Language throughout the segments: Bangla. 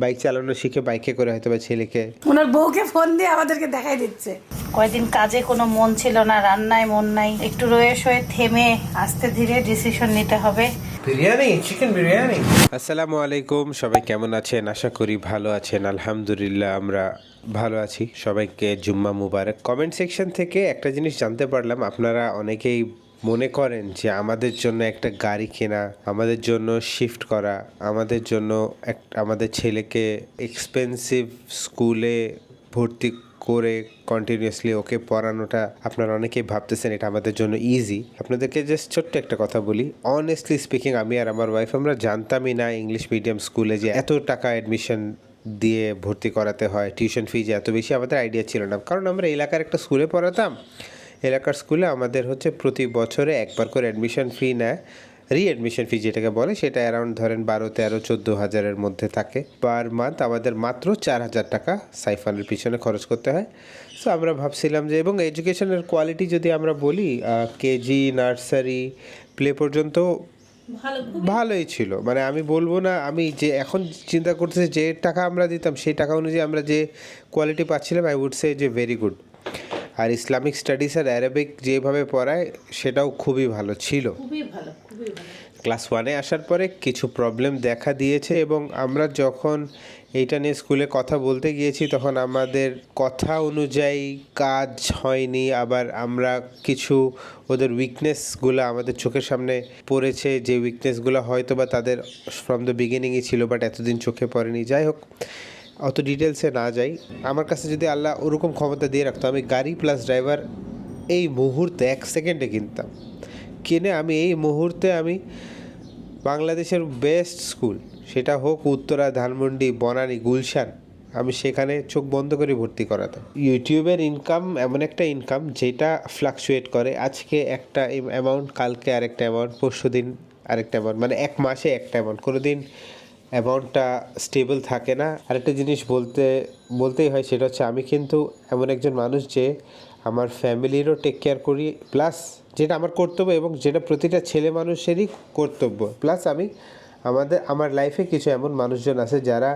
বাইক চালানো শিখে বাইকে করে হয়তো বা ছেলেকে ওনার বউকে ফোন দিয়ে আমাদেরকে দেখাই দিচ্ছে। কয়েকদিন কাজে কোনো মন ছিল না রান্নায় মন নাই একটু রয়ে সয়ে থেমে আস্তে ধীরে ডিসিশন নিতে হবে। বিরিয়ানি চিকেন বিরিয়ানি। আসসালামু আলাইকুম সবাই কেমন আছেন? আশা করি ভালো আছেন আলহামদুলিল্লাহ আমরা ভালো আছি। সবাইকে জুম্মা মুবারক। কমেন্ট সেকশন থেকে একটা জিনিস জানতে পারলাম আপনারা অনেকেই মনে করেন যে আমাদের জন্য একটা গাড়ি কেনা, আমাদের জন্য শিফট করা, আমাদের জন্য এক, আমাদের ছেলেকে এক্সপেন্সিভ স্কুলে ভর্তি করে কন্টিনিউয়াসলি ওকে পড়ানোটা আপনারা অনেকেই ভাবতেছেন, এটা আমাদের জন্য ইজি আপনাদেরকে জাস্ট ছোট্ট একটা কথা বলি অনেস্টলি স্পিকিং আমি আর আমার ওয়াইফ আমরা জানতামই না ইংলিশ মিডিয়াম স্কুলে যে এত টাকা অ্যাডমিশন দিয়ে ভর্তি করাতে হয় টিউশন ফি যে এত বেশি আমাদের আইডিয়া ছিল না। কারণ আমরা এলাকার একটা স্কুলে পড়াতাম এলাকার স্কুলে আমাদের হচ্ছে প্রতি বছরে একবার করে অ্যাডমিশন ফি নেয়। রিঅ্যাডমিশন ফি যেটাকে বলে সেটা অ্যারাউন্ড ধরেন বারো তেরো চোদ্দ হাজারের মধ্যে থাকে। পার মান্থ আমাদের মাত্র চার হাজার টাকা সাইফানের পিছনে খরচ করতে হয়। সো আমরা ভাবছিলাম যে এবং এডুকেশনের কোয়ালিটি যদি আমরা বলি কেজি নার্সারি প্লে পর্যন্ত ভালোই ছিল। মানে আমি বলব না আমি যে এখন চিন্তা করতেছি যে টাকা আমরা দিতাম সেই টাকা অনুযায়ী আমরা যে কোয়ালিটি পাচ্ছিলাম আই উড সে যে ভেরি গুড আর ইসলামিক স্টাডিজ আর অ্যারাবিক যেভাবে পড়ায় সেটাও খুবই ভালো ছিল। খুবই ভালো খুবই ভালো। ক্লাস ওয়ানে আসার পরে কিছু প্রবলেম দেখা দিয়েছে এবং আমরা যখন এইটা নিয়ে স্কুলে কথা বলতে গিয়েছি তখন আমাদের কথা অনুযায়ী কাজ হয়নি আবার আমরা কিছু ওদের উইকনেসগুলো আমাদের চোখের সামনে পড়েছে যে উইকনেসগুলো হয়তো বা তাদের ফ্রম দ্য বিগিনিংই ছিল বাট এতদিন চোখে পড়েনি। যাই হোক অত ডিটেলসে না যাই, আমার কাছে যদি আল্লাহ ওরকম ক্ষমতা দিয়ে রাখতো, আমি গাড়ি প্লাস ড্রাইভার এই মুহূর্তে এক সেকেন্ডে কিনতাম। কিনে আমি এই মুহূর্তে আমি বাংলাদেশের বেস্ট স্কুল সেটা হোক উত্তরা, ধানমন্ডি, বনানী, গুলশান, আমি সেখানে চোখ বন্ধ করে ভর্তি করাতাম। ইউটিউবের ইনকাম এমন একটা ইনকাম যেটা ফ্লাকচুয়েট করে। আজকে একটা অ্যামাউন্ট কালকে আরেকটা অ্যামাউন্ট পরশু দিন আরেকটা অ্যামাউন্ট মানে এক মাসে একটা অ্যামাউন্ট কোনো দিন অ্যামাউন্টটা স্টেবল থাকে না। আরেকটা জিনিস বলতে, বলতেই হয় সেটা হচ্ছে আমি কিন্তু এমন একজন মানুষ যে আমার ফ্যামিলিরও টেক কেয়ার করি প্লাস যেটা আমার কর্তব্য এবং যেটা প্রতিটা ছেলে মানুষেরই কর্তব্য। প্লাস আমি আমাদের, আমার লাইফে কিছু এমন মানুষজন আছে যারা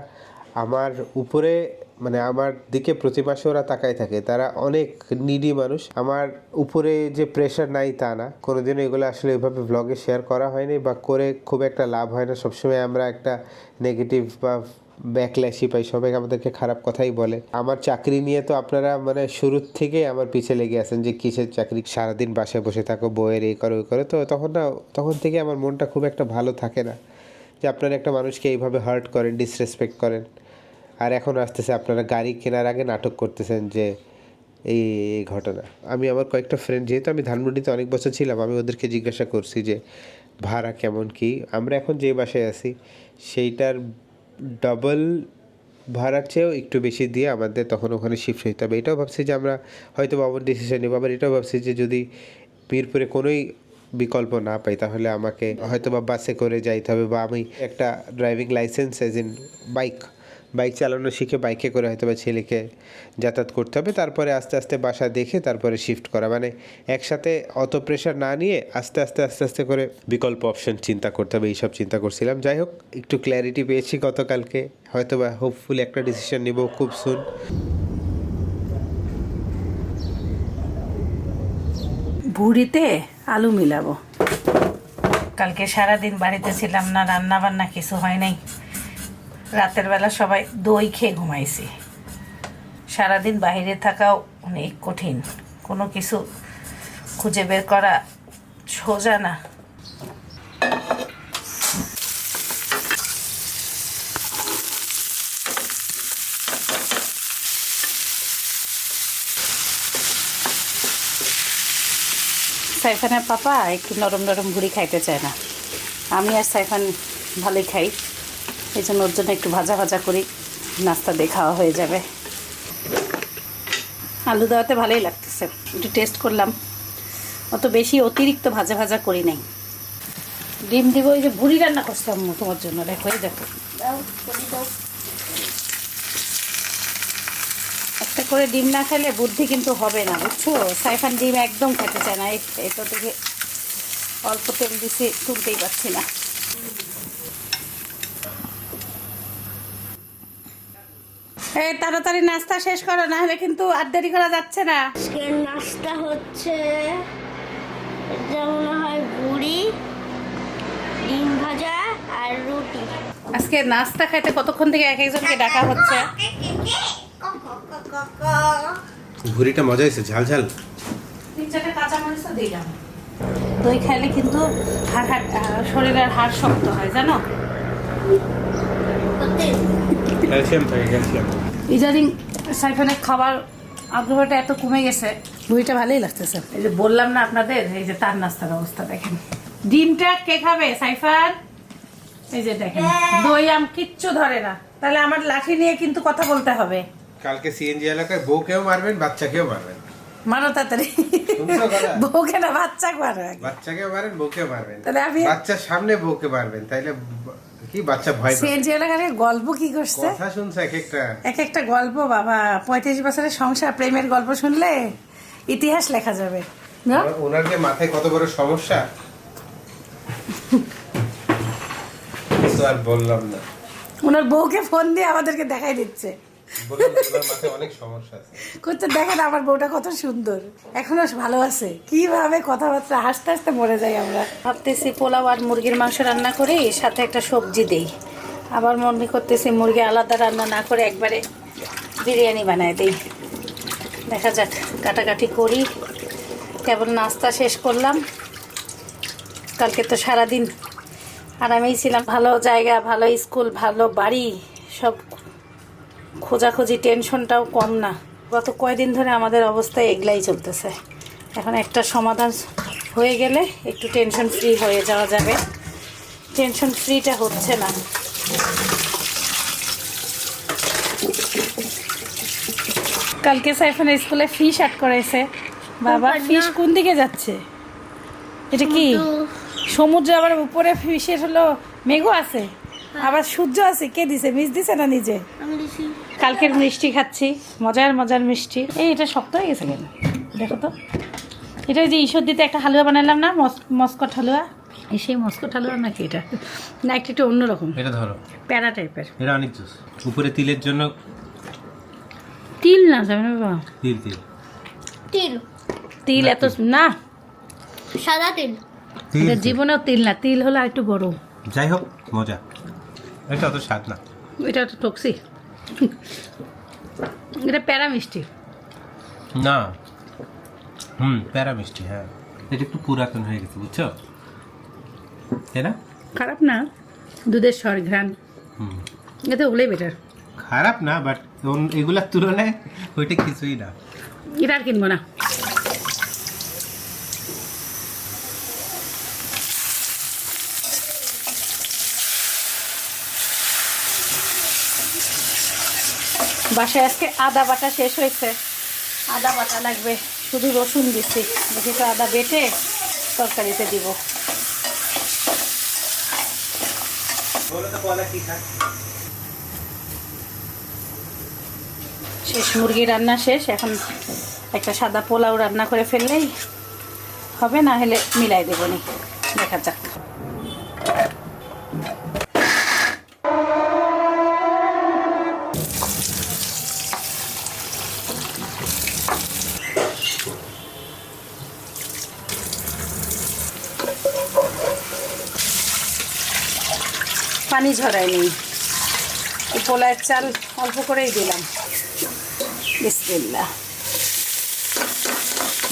আমার উপরে মানে আমার দিকে প্রতি মাসে ওরা তাকায় থাকে। তারা অনেক নিডি মানুষ। আমার উপরে যে প্রেশার নাই তা না। কোনোদিনও এগুলো আসলে এভাবে ব্লগে শেয়ার করা হয়নি বা করে খুব একটা লাভ হয় না। সবসময় আমরা একটা নেগেটিভ বা ব্যাকল্যাশই পাই। সবাই আমাদেরকে খারাপ কথাই বলে। আমার চাকরি নিয়ে তো আপনারা মানে শুরুর থেকেই আমার পিছে লেগে আছেন যে, কিসের চাকরি? সারাদিন বাসায় বসে থাকো, বইয়ের এই করো ওই করো। তো তখন না, তখন থেকে আমার মনটা খুব একটা ভালো থাকে না। যে আপনারা একটা মানুষকে এইভাবে হার্ট করেন ডিসরেসপেক্ট করেন। আর এখন আসতেছে আপনারা গাড়ি কেনার আগে নাটক করতেছেন যে এই ঘটনা। আমি আমার কয়েকটা ফ্রেন্ড যেহেতু আমি ধানমন্ডিতে অনেক বছর ছিলাম, আমি ওদেরকে জিজ্ঞাসা করছি যে ভাড়া কেমন কি? আমরা এখন যে বাসায় আছি, সেইটার ডবল ভাড়ার চেয়েও একটু বেশি দিয়ে আমাদের তখন ওখানে শিফট হইতে হবে। এটাও ভাবছি যে আমরা হয়তো বাবার ডিসিশন নেব, আবার এটাও ভাবছি যে যদি মিরপুরে কোনোই বিকল্প না পাই, তাহলে আমাকে হয়তো বা বাসে করে যাইতে হবে বা আমি একটা driving licence as in bike bike চালানো শিখে বাইকে করে হয়তো বা ছেলেকে যাতায়াত করতে হবে। তারপরে আস্তে আস্তে বাসা দেখে তারপরে শিফট করা। মানে একসাথে অত প্রেশার না নিয়ে আস্তে আস্তে আস্তে আস্তে করে বিকল্প অপশন চিন্তা করতে হবে, এইসব চিন্তা করছিলাম। যাই হোক একটু ক্ল্যারিটি পেয়েছি গতকালকে। হয়তো বা হোপফুলি একটা ডিসিশন নিব খুব সুন ভুড়িতে আলু মিলাবো। কালকে সারাদিন বাড়িতে ছিলাম না রান্না বান্না কিছু হয় নাই। রাতের বেলা সবাই দই খেয়ে ঘুমাইছি। সারাদিন বাইরে থাকাও অনেক কঠিন। কোনো কিছু খুঁজে বের করা সোজা না। সাইফানের পাপা একটু নরম নরম ভুড়ি খাইতে চায় না। আমি আর সাইফান ভালোই খাই। এই জন্য ওর জন্য একটু ভাজা ভাজা করি, নাস্তা দিয়ে খাওয়া হয়ে যাবে। আলু দেওয়াতে ভালোই লাগতেছে। একটু টেস্ট করলাম। অত বেশি অতিরিক্ত ভাজা ভাজা করি নাই। ডিম দিব ওই যে ভুড়ি রান্না করছিলাম তোমার জন্য। দেখো এই দেখো করি ডিম না খেলে বুদ্ধি কিন্তু হবে না বুঝছ? সাইফান ডিম একদম খেতে চায় না। এটা থেকে অল্প তেল দিছি তুলতেই পারছি না। এই তাড়াতাড়ি নাস্তা শেষ করো না হলে কিন্তু আর দেরি করা যাচ্ছে না। আজকের নাস্তা হচ্ছে এটা মনে হয় বুড়ি ডিম ভাজা আর রুটি। আজকে নাস্তা খাইতে কতক্ষণ থেকে এক একজনকে ডাকা হচ্ছে? ভুড়িটা মজা হয়েছে ঝাল ঝাল? দই খাইলে কিন্তু হাড় হাড় শরীরের হাড় শক্ত হয় জানো? ক্যালসিয়াম থাকে ক্যালসিয়াম। ইদানিং সাইফানের খাবার আগ্রহটা এত কমে গেছে। বইটা ভালোই লাগতেছে। এই যে বললাম না আপনাদের এই যে তার নাস্তার অবস্থা দেখেন। ডিমটা কে খাবে সাইফান? এই যে দেখেন দই আম কিচ্ছু ধরে না। তাহলে আমার লাঠি নিয়ে কিন্তু কথা বলতে হবে। কালকে সিএনজি এলাকায় বউকেও মারবেন বাচ্চাকেও মারবেন। মানো তাড়াতাড়ি? বউকে না বাচ্চা মারো আগে। বাচ্চাকেও মারেন বউকেও মারবেন। তাহলে আমি- বাচ্চার সামনে বউকে মারবেন তাইলে কি বাচ্চা ভয় সিএনজি এলাকার গল্প কি করছে? কথা শুনছে এক একটা। এক একটা গল্প বাবা পঁয়ত্রিশ বছরের সংসার প্রেমের গল্প শুনলে ইতিহাস লেখা যাবে। না? ওনার- ওনার যে মাথায় কত বড় সমস্যা। আর বললাম না। ওনার বউকে ফোন দিয়ে আমাদেরকে দেখাই দিচ্ছে। করতে দেখেন আমার বউটা কত সুন্দর। এখনও ভালো আছে। কীভাবে কথাবার্তা হাসতে হাসতে মরে যাই আমরা। ভাবতেছি পোলাও আর মুরগির মাংস রান্না করি সাথে একটা সবজি দেই। আবার মনে করতেছি মুরগি আলাদা রান্না না করে একবারে বিরিয়ানি বানায় দিই। দেখা যাক কাটাকাটি করি। কেবল নাস্তা শেষ করলাম। কালকে তো সারাদিন আরামেই ছিলাম। ভালো জায়গা ভালো স্কুল ভালো বাড়ি সব খোঁজাখুঁজি টেনশনটাও কম না। গত কয়দিন ধরে আমাদের অবস্থা এগলাই চলতেছে। এখন একটা সমাধান হয়ে গেলে একটু টেনশন ফ্রি হয়ে যাওয়া যাবে। টেনশন ফ্রিটা হচ্ছে না। কালকে সাইফানের স্কুলে ফিশ আট করেছে বাবা ফিশ কোন দিকে যাচ্ছে? এটা কি? সমুদ্রে। আবার উপরে ফিশের হলো মেঘও আছে। আবার সূর্য আছে কে দিছে? মিস দিছে না নিজে? আমি দিছি। কালকের মিষ্টি খাচ্ছি মজার মজার মিষ্টি। এই এটা শক্ত হয়ে গেছে কেন দেখো তো। এটা ওই যে ঈশ্বর দিতে একটা হালুয়া বানালাম না মস- মস্কট হালুয়া? এই সেই মস্কট হালুয়া নাকি এটা? না একটা একটু অন্যরকম। এটা ধরো। প্যারা টাইপের। এটা অনেক জুস। উপরে তিলের জন্য তিল না যাবে না বাবা? তিল তিল। তিল। তিল এত না। সাদা তিল। জীবনেও তিল না তিল হলো একটু বড় যাই হোক মজা। এটা অত স্বাদ না। এটা তো টক্সি এটা প্যারা মিষ্টি। না। হুম প্যারা মিষ্টি হ্যাঁ। এটা একটু পুরাতন হয়ে গেছে বুঝছ? তাই না? খারাপ না দুধের স্বর ঘ্রাণ। হুম। এটা ওগুলোই বেটার খারাপ না বাট এগুলার তুলনায় ওইটা কিছুই না। এটা আর কিনবো না। বাসায় আজকে আদা বাটা শেষ হয়েছে। আদা বাটা লাগবে। শুধু রসুন দিচ্ছি। দেখি তো আদা বেটে তরকারিতে দিব। শেষ মুরগি রান্না শেষ। এখন একটা সাদা পোলাও রান্না করে ফেললেই হবে, না হলে মিলাই দেবো নি। দেখা যাক। পানি ঝরায়নি। এই পোলায়ের চাল অল্প করেই দিলাম। বিসমিল্লাহ।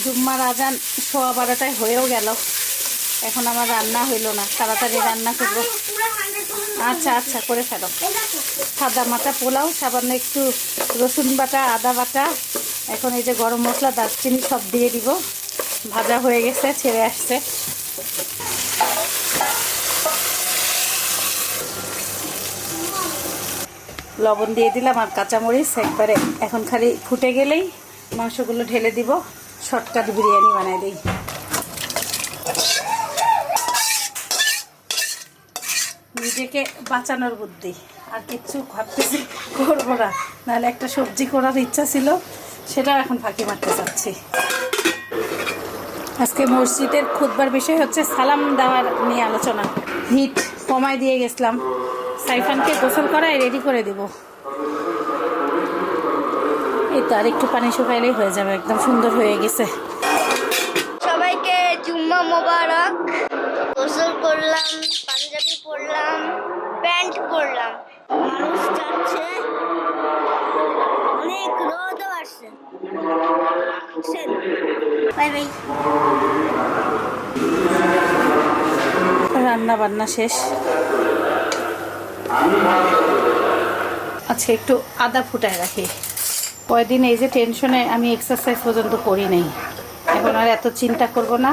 জুম্মার আজান সোয়া বারোটায় হয়েও গেল। এখন আমার রান্না হইল না, তাড়াতাড়ি রান্না করব। আচ্ছা আচ্ছা করে ফেলো। সাদা মাটা পোলাও, সামান্য একটু রসুন বাটা, আদা বাটা, এখন এই যে গরম মশলা, দারচিনি সব দিয়ে দিব। ভাজা হয়ে গেছে, ছেড়ে আসছে। লবণ দিয়ে দিলাম আর কাঁচামরিচ একবারে এখন খালি ফুটে গেলেই মাংসগুলো ঢেলে দিব। শর্টকাট বিরিয়ানি বানাই দিই। নিজেকে বাঁচানোর বুদ্ধি। আর কিচ্ছু ভাবতেছি করব না। নাহলে একটা সবজি করার ইচ্ছা ছিল, সেটাও এখন ফাঁকি মারতে চাচ্ছি। আজকে মসজিদের খুদবার বিষয় হচ্ছে সালাম দেওয়ার নিয়ে আলোচনা। হিট কমায় দিয়ে গেছিলাম। সাইফানকে গোসল করায় রেডি করে দিব। এই তো আর একটু পানি শুকাইলেই হয়ে যাবে একদম সুন্দর হয়ে গেছে। সবাইকে জুম্মা মোবারক। গোসল করলাম পাঞ্জাবি পরলাম প্যান্ট পরলাম। মানুষ যাচ্ছে। অনেক রোদও আসছে। Bye bye. রান্না বান্না শেষ। আচ্ছা একটু আদা ফুটায় রাখি। কয়দিন এই যে টেনশনে আমি এক্সারসাইজ পর্যন্ত করি নাই। এখন আর এত চিন্তা করব না।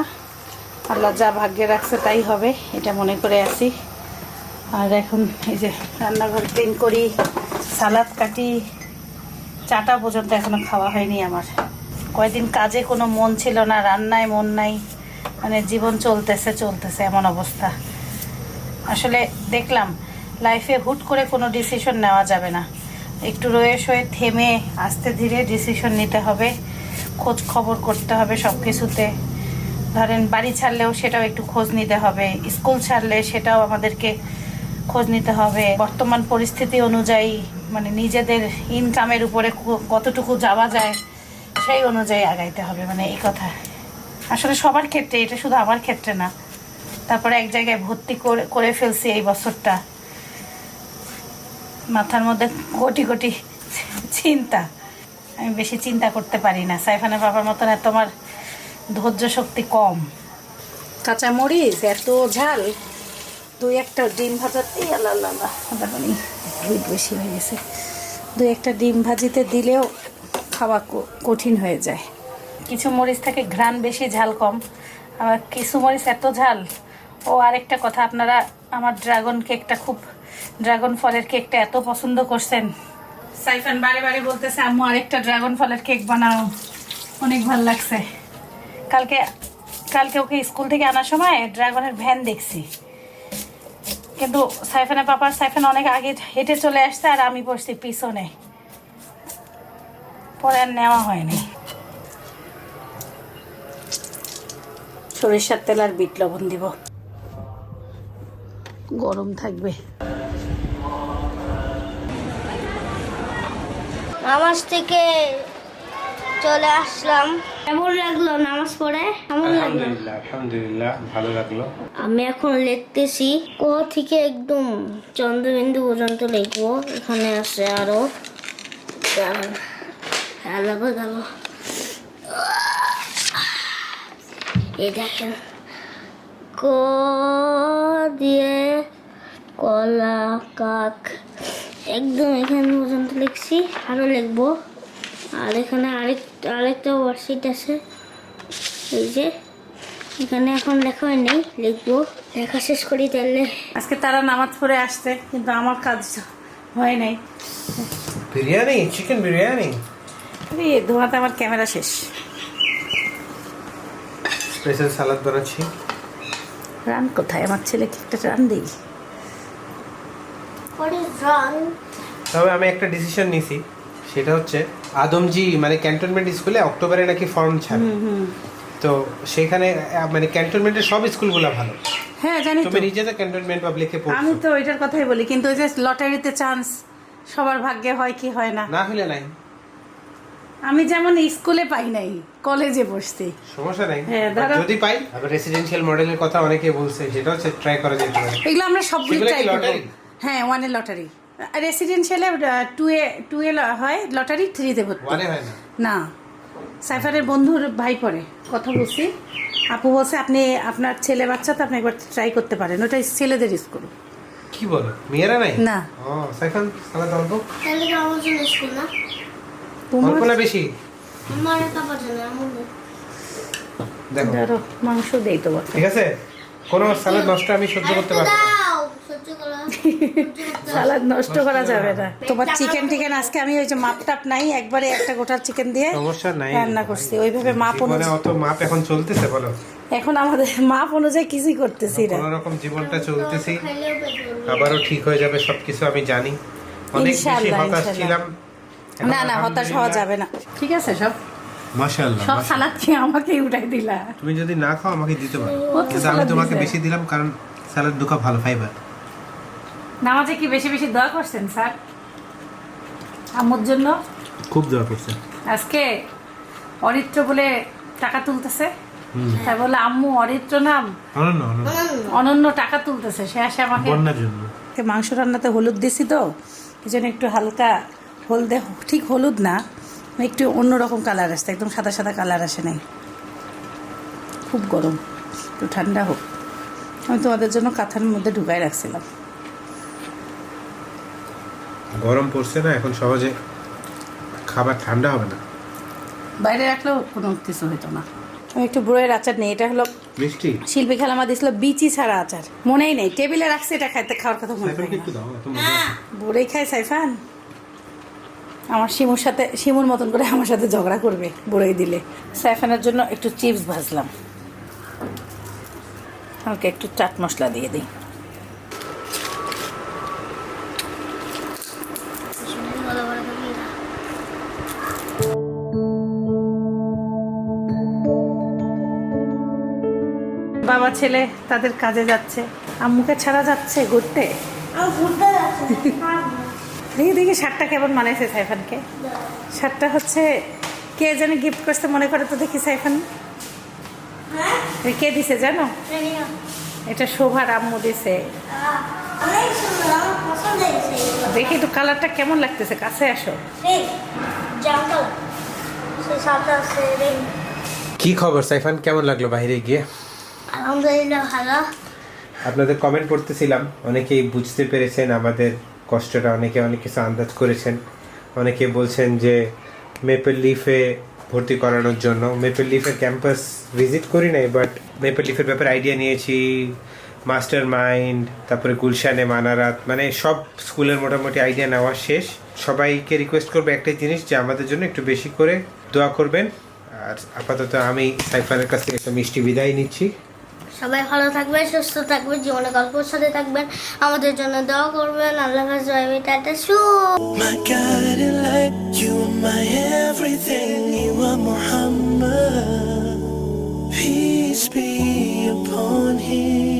আল্লাহ যা ভাগ্যে রাখছে তাই হবে, এটা মনে করে আছি। আর এখন এই যে রান্নাঘর ক্লিন করি, সালাদ কাটি, চাটা পর্যন্ত এখনও খাওয়া হয়নি আমার। কয়দিন কাজে কোনো মন ছিল না, রান্নায় মন নাই। মানে জীবন চলতেছে চলতেছে এমন অবস্থা। আসলে দেখলাম লাইফে হুট করে কোনো ডিসিশন নেওয়া যাবে না। একটু রয়ে সয়ে থেমে আস্তে ধীরে ডিসিশন নিতে হবে, খোঁজ খবর করতে হবে সব কিছুতে ধরেন বাড়ি ছাড়লেও সেটাও একটু খোঁজ নিতে হবে, স্কুল ছাড়লে সেটাও আমাদেরকে খোঁজ নিতে হবে। বর্তমান পরিস্থিতি অনুযায়ী মানে নিজেদের ইনকামের উপরে কতটুকু যাওয়া যায়, সেই অনুযায়ী আগাইতে হবে মানে এই কথা। আসলে সবার ক্ষেত্রে, এটা শুধু আমার ক্ষেত্রে না, তারপরে এক জায়গায় ভর্তি করে করে ফেলছি এই বছরটা। মাথার মধ্যে কোটি কোটি চিন্তা। আমি বেশি চিন্তা করতে পারি না। সাইফানের বাবার মতন এত আমার ধৈর্য শক্তি কম। কাঁচা মরিচ এত ঝাল। দুই একটা ডিম ভাজাতেই আল্লাহ হিট বেশি হয়ে গেছে। দুই একটা ডিম ভাজিতে দিলেও খাওয়া কঠিন হয়ে যায়। কিছু মরিচ থাকে ঘ্রাণ বেশি ঝাল কম। আবার কিছু মরিচ এত ঝাল। ও আরেকটা কথা আপনারা আমার ড্রাগন কেকটা খুব ড্রাগন ফলের কেকটা এত পছন্দ করছেন। সাইফান বারে বারে বলতেছে, আম্মু, আরেকটা ড্রাগন ফলের কেক বানাও। অনেক ভালো লাগছে। কালকে কালকে ওকে স্কুল থেকে আনার সময় ড্রাগনের ভ্যান দেখছি। কিন্তু সাইফানের পাপার সাইফান অনেক আগে হেঁটে চলে আসছে আর আমি বসছি পিছনে। পরে আর নেওয়া হয়নি। সরিষার তেল আর বিট লবণ দিব। গরম থাকবে। নামাজ থেকে চলে আসলাম। কেমন লাগল নামাজ পড়ে? কেমন লাগল? আলহামদুলিল্লাহ ভালো লাগল। আমি এখন লিখতেছি ক থেকে একদম চন্দ্রবিন্দু পর্যন্ত লিখব এখানে আছে আরও। হ্যাঁ গেল এই দেখেন ক দিয়ে কলা কাক একদম এখানে পর্যন্ত লিখছি আরও লিখব। আর এখানে আরেক আরেকটা ওয়ার্কশিট আছে এই যে এখানে এখন লেখা হয়নি লিখব। লেখা শেষ করি তাহলে। আজকে তারা নামাজ পড়ে আসছে কিন্তু আমার কাজ হয় নাই। বিরিয়ানি চিকেন বিরিয়ানি? আরে ধোয়াতে আমার ক্যামেরা শেষ। স্পেশাল সালাদ বানাচ্ছি। রান কোথায়? আমার ছেলেকে একটা রান দিই। What is wrong? তবে আমি একটা ডিসিশন নিছি। সেটা হচ্ছে আদমজি মানে ক্যান্টনমেন্ট স্কুলে অক্টোবরে নাকি ফর্ম ছাড়ে। তো সেখানে মানে ক্যান্টনমেন্টের সব স্কুলগুলো ভালো। হ্যাঁ জানি তো। তুমি নিজে তো ক্যান্টনমেন্ট পাবলিকে আমি তো ওইটার কথাই বলি কিন্তু ওই যে লটারিতে চান্স সবার ভাগ্যে হয় কি হয় না। না হলে নাই। আমি যেমন স্কুলে পাই নাই কলেজে বসছি। সমস্যা নাই। হ্যাঁ, ধরো- যদি পাই আবার রেসিডেন্সিয়াল মডেলের কথা অনেকে বলছে সেটা হচ্ছে ট্রাই করা যেতে পারে এগুলো আমরা সবগুলো ট্রাই করব? হ্যাঁ ওয়ানের লটারি রেসিডেন্সিয়ালে টু এ টু এ হয় লটারি থ্রিতে ভর্তি। ওয়ানে হয় না? না। সাইফারের বন্ধুর ভাই পড়ে কথা বলছি। আপু বলছে আপনি আপনার ছেলে বাচ্চা তো আপনি একবার ট্রাই করতে পারেন ওটা ছেলেদের স্কুল কি বলো? মেয়েরা নাই? না। ও সাইফান সালাদ অল্প? তাহলে স্কুল না? তোমার বেশি? আমার জন্য আমার দেখো। ধরো মাংস দেই তো। ঠিক আছে? কোনো সালাদ নষ্ট আমি সহ্য করতে পারব সালাদ নষ্ট করা যাবে না। তোমার চিকেন টিকেন আজকে আমি ওই যে মাপ টাপ নাই একবারে একটা গোটা চিকেন দিয়ে সমস্যা নাই। রান্না করছি। ওইভাবে মাপ অনুযায়ী অত মাপ এখন চলতেছে বলো। এখন আমাদের মাপ অনুযায়ী কিছুই করতেছি না। কোন রকম জীবনটা চলতেছি। আবারও ঠিক হয়ে যাবে সবকিছু আমি জানি। অনেক বেশি হতাশ ছিলাম। না না হতাশ হওয়া যাবে না। ঠিক আছে সব মাশাআল্লাহ সব সালাদ খেয়ে আমাকেই উঠাই দিলা। তুমি যদি না খাও আমাকে দিতে পারো। কিন্তু আমি তোমাকে বেশি দিলাম কারণ স্যালাড দুকা ভালো ফাইবার। নামাজে কি বেশি বেশি দোয়া করছেন স্যার? আম্মুর জন্য? খুব দোয়া করছে। আজকে অরিত্র বলে টাকা তুলতেছে। তাই বলে আম্মু অরিত্র নাম? অনন্য টাকা তুলতেছে সে আসে আমাকে। মাংস রান্নাতে হলুদ দিছি তো এই জন্য একটু হালকা হলদে ঠিক হলুদ না একটু অন্যরকম কালার আসছে একদম সাদা সাদা কালার আসে নাই। খুব গরম একটু ঠান্ডা হোক। আমি তোমাদের জন্য কাঁথার মধ্যে ঢুকাই রাখছিলাম। গরম পড়ছে না এখন সহজে খাবার ঠান্ডা হবে না। বাইরে রাখলেও কোনো কিছু হতো না। আমি একটু বড়ের আচার নেই এটা হলো মিষ্টি? শিল্পী খেলামা দিয়েছিল বিচি ছাড়া আচার। মনেই নেই টেবিলে রাখছে এটা খাইতে খাওয়ার কথা মনে পড়ে মজা। বড়েই খায় সাইফান? আমার শিমুর সাথে, শিমুর মতন করে আমার সাথে ঝগড়া করবে বড়ই দিলে। সাইফানের জন্য একটু চিপস ভাজলাম। হালকা একটু চাট মশলা দিয়ে দিই। বাবা ছেলে তাদের কাজে যাচ্ছে। আম্মুকে ছাড়া যাচ্ছে ঘুরতে? দেখি দেখি শার্টটা কেমন মানাইছে সাইফানকে। শার্টটা হচ্ছে কে জানি গিফট করতে মনে করে তো দেখি সাইফান। এ কে দিছে জানো? এটা শোভার আম্মু দিছে। দেখি একটু কালারটা কেমন লাগতেছে কাছে আসো। কি খবর সাইফান? কেমন লাগল বাইরে গিয়ে? আলহামদুলিল্লাহ ভালো। আপনাদের কমেন্ট পড়তেছিলাম অনেকেই বুঝতে পেরেছেন আমাদের কষ্টটা অনেকে অনেক কিছু আন্দাজ করেছেন। অনেকে বলছেন যে মেপেল লিফে ভর্তি করানোর জন্য। মেপেল লিফের ক্যাম্পাস ভিজিট করি নাই বাট মেপেল লিফের ব্যাপারে আইডিয়া নিয়েছি। মাস্টার মাইন্ড তারপরে গুলশানে, মানারাত মানে সব স্কুলের মোটামুটি আইডিয়া নেওয়া শেষ। সবাইকে রিকোয়েস্ট করব একটাই জিনিস, যে আমাদের জন্য একটু বেশি করে দোয়া করবেন। আর আপাতত আমি সাইফানের কাছ থেকে একটা মিষ্টি বিদায় নিচ্ছি। সবাই ভালো থাকবেন, সুস্থ থাকবেন, জীবনে গল্প সাথে থাকবেন। আমাদের জন্য দোয়া করবেন। আল্লাহ Peace be upon him.